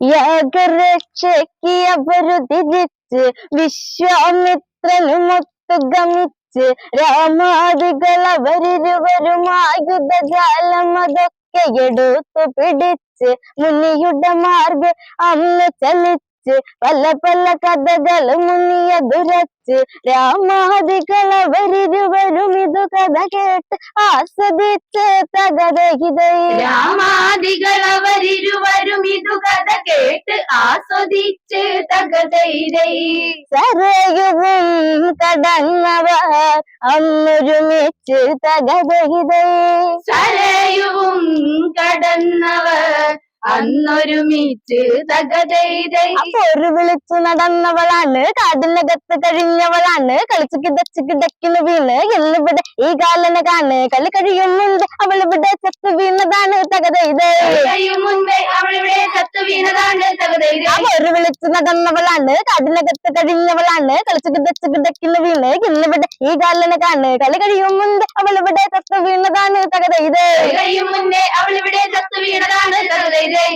യാഗരക്ഷയ്ക്ക് അവരു തിരിച്ച് വിശ്വാമിത്രനുമൊത്തു ഗമിച്ച് രാമാദികൾ അവരിരുവരും ആയുധജാലം അതൊക്കെ എടുത്തു പിടിച്ച് മുനിയുടെ മാർഗ അന്ന് ചലിച്ച് പല പല കഥകൾ മുനിയതുരച്ച് രാമാദികൾ അവരിരുവരും ഇതു കഥ കേട്ട് ആസ്വദിച്ച് തകതഹിതൈ രാമാദികൾ കേട്ട് ആസ്വദിച്ച് തകതൈരൈ സരയുവും കടന്നവർ അന്നൊരുമിച്ച് തകതഹിതൈ സരയുവും കടന്നവർ അന്നൊരുമിച്ച് തകതൈരൈ ഒരു വിളിച്ചു നടന്നവളാണ് കാടിനകത്ത് കഴിഞ്ഞവളാണ് കളിച്ചു കിടച്ചു കിടക്കുന്നു വീണ് എന്നിവിടെ ഈ കാലന കാണ്. കളി കഴിയുന്നുണ്ട് അവളിവിടെ ചത്തു വീണതാണ് തകതൈത് ഒരു വിളിച്ചു നടന്നവളാണ്. കാടിനകത്ത് കഴിഞ്ഞവളാണ് കളിച്ചു കിടച്ചു കിടക്കുന്നു വീണ്. എന്നിവിടെ ഈ കാലിനെ കാണ് കളി കഴിയുന്നുണ്ട് അവളിവിടെ ചത്തു വീണതാണ് തകതയിത് കഴിയും മുന്നേ അവളിവിടെ ചത്തു വീണതാണ് തകതൈരൈ